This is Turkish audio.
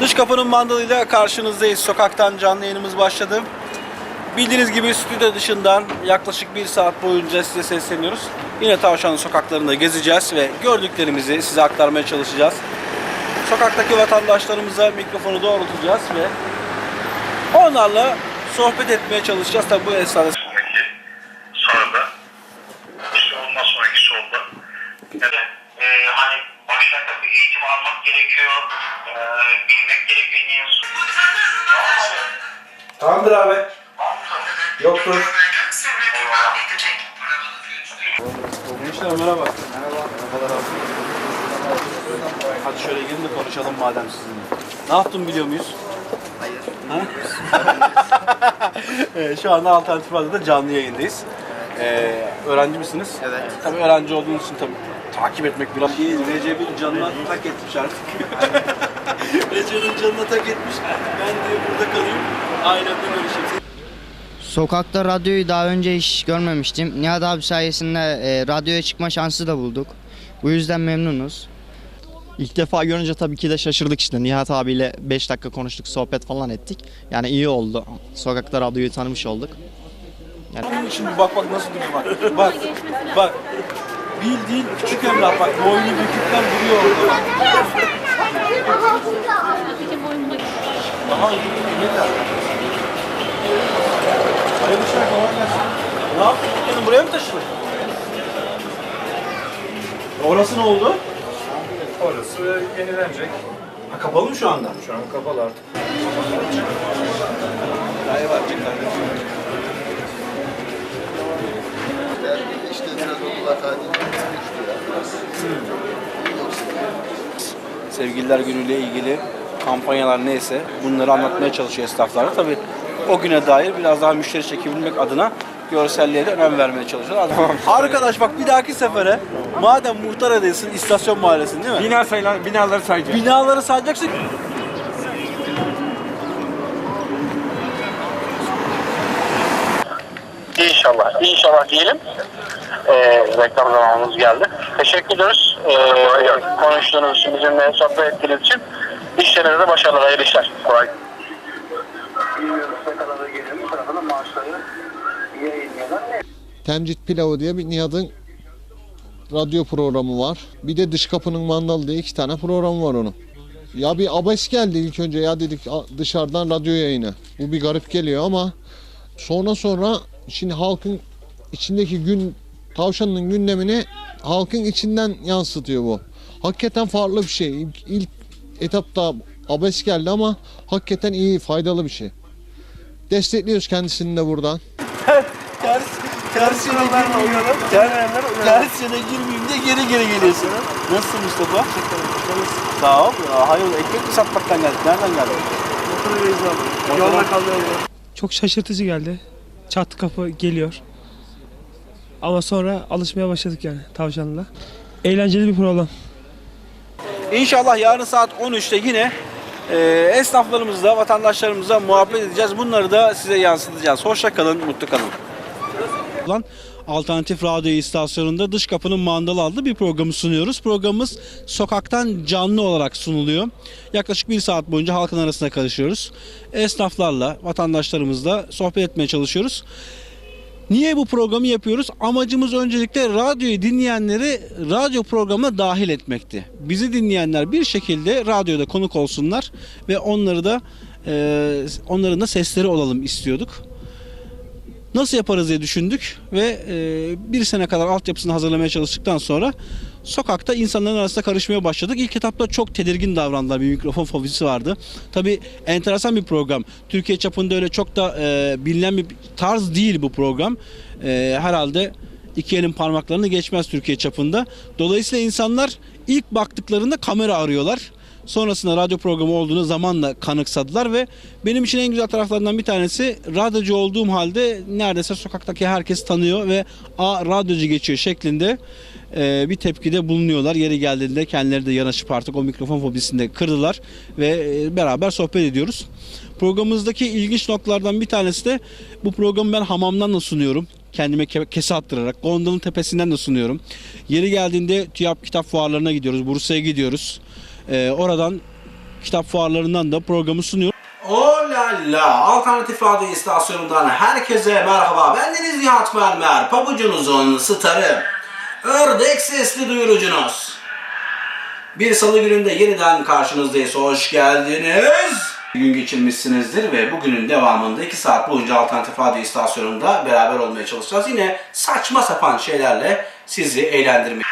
Dış kapının mandalıyla karşınızdayız. Sokaktan canlı yayınımız başladı. Bildiğiniz gibi stüdyo dışından yaklaşık bir saat boyunca size sesleniyoruz. Yine Tavşanlı sokaklarında gezeceğiz ve gördüklerimizi size aktarmaya çalışacağız. Sokaktaki vatandaşlarımıza mikrofonu doğrultacağız ve onlarla sohbet etmeye çalışacağız. Tabi bu esnada sarıda işte ondan sonraki solda ya da e, hani başlarda bir eğitim almak gerekiyor e, bilmek gerekiyor niye Tamamdır abi. Yoktur. Gençler merhaba. Merhaba. Merhabalar abi. Hadi şöyle gelin de konuşalım madem sizinle. Ne yaptın biliyor muyuz? Hayır. evet, şu anda Alternatif Radyo'da canlı yayındayız. Ee, öğrenci misiniz? Evet. Tabii öğrenci olduğunuz için tabii takip etmek biraz değil. Recep'in canına tak etmiş artık. Recep'in canına tak etmiş. Ben diye burada kalayım. Ailemle görüşeyim. Sokakta radyoyu daha önce hiç görmemiştim. Nihat abi sayesinde e, radyoya çıkma şansı da bulduk. Bu yüzden memnunuz. İlk defa görünce tabii ki de şaşırdık işte. Nihat abiyle 5 dakika konuştuk, sohbet falan ettik. Yani iyi oldu. Sokakta radyoyu tanımış olduk. İçin bir bak bak nasıl duruyor bak. Bak. Bak. Bildiğin küçük emrah bak. Boynu bükükler duruyor orada. İyi. Yeter. Hayırlı işler kolay gelsin. Ne yaptın? Yani buraya mı taşıdın? Orası ne oldu? Orası yenilenecek. Ha, kapalı mı şu anda? Şu an kapalı artık. işte biraz Sevgililer günüyle ilgili kampanyalar neyse bunları anlatmaya çalışıyor esnaflar. Tabii o güne dair biraz daha müşteri çekebilmek adına görselliğe de önem vermeye çalışıyorlar. Arkadaş bak bir dahaki sefere madem muhtar adayısın istasyon mahallesin değil mi? Bina sayılan, binaları sayacağız. Binaları sayacaksın. İnşallah, inşallah diyelim. E, reklam zamanımız geldi. Teşekkür ediyoruz. E, konuştuğunuz için, bizimle sohbet ettiğiniz için. İşlerinizde başarılar, hayırlı işler. Kolay. Temcit Pilavı diye bir Nihat'ın radyo programı var. Bir de Dış Kapının Mandalı diye iki tane programı var onun. Ya bir abes geldi ilk önce ya dedik "A- dışarıdan radyo yayını. Bu bir garip geliyor ama sonra sonra şimdi halkın içindeki gün tavşanın gündemini halkın içinden yansıtıyor bu. Hakikaten farklı bir şey. İlk, ilk etapta abes geldi ama hakikaten iyi, faydalı bir şey. Destekliyoruz kendisini de buradan. Ters, ters yere girmeyeyim. Ters, ters girmeyeyim diye geri geri geliyorsun. Nasılsın Mustafa? Sağ ol. Hayır ekmek mi satmaktan geldik? Nereden geldin? Yolda Çok şaşırtıcı geldi. Çat kapı geliyor. Ama sonra alışmaya başladık yani tavşanla. Eğlenceli bir program. İnşallah yarın saat 13'te yine e, esnaflarımızla, vatandaşlarımızla muhabbet edeceğiz. Bunları da size yansıtacağız. Hoşça kalın, mutlu kalın. Lan Alternatif Radyo istasyonunda Dış Kapının Mandalı adlı bir programı sunuyoruz. Programımız sokaktan canlı olarak sunuluyor. Yaklaşık bir saat boyunca halkın arasında karışıyoruz. Esnaflarla, vatandaşlarımızla sohbet etmeye çalışıyoruz. Niye bu programı yapıyoruz? Amacımız öncelikle radyoyu dinleyenleri radyo programına dahil etmekti. Bizi dinleyenler bir şekilde radyoda konuk olsunlar ve onları da e, onların da sesleri olalım istiyorduk. Nasıl yaparız diye düşündük ve e, bir sene kadar altyapısını hazırlamaya çalıştıktan sonra sokakta insanların arasında karışmaya başladık. İlk etapta çok tedirgin davrandılar. Bir mikrofon fobisi vardı. Tabi enteresan bir program. Türkiye çapında öyle çok da e, bilinen bir tarz değil bu program. E, herhalde iki elin parmaklarını geçmez Türkiye çapında. Dolayısıyla insanlar ilk baktıklarında kamera arıyorlar. Sonrasında radyo programı olduğunu zamanla kanıksadılar ve benim için en güzel taraflarından bir tanesi radyocu olduğum halde neredeyse sokaktaki herkes tanıyor ve a radyocu geçiyor şeklinde e, bir tepkide bulunuyorlar. Yeri geldiğinde kendileri de yanaşıp artık o mikrofon fobisini de kırdılar ve e, beraber sohbet ediyoruz. Programımızdaki ilginç noktalardan bir tanesi de bu programı ben hamamdan da sunuyorum kendime ke- kese attırarak Gondol'un tepesinden de sunuyorum. Yeri geldiğinde TÜYAP kitap fuarlarına gidiyoruz. Bursa'ya gidiyoruz. Ee, oradan kitap fuarlarından da programı sunuyorum. Oh la la! Alternatif Radyo istasyonundan herkese merhaba. Ben Deniz Nihat Mermer, pabucunuzun starı. Ördek sesli duyurucunuz. Bir salı gününde yeniden karşınızdayız. Hoş geldiniz. Bir gün geçirmişsinizdir ve bugünün devamında 2 saat boyunca Alternatif Radyo istasyonunda beraber olmaya çalışacağız. Yine saçma sapan şeylerle sizi eğlendirmeye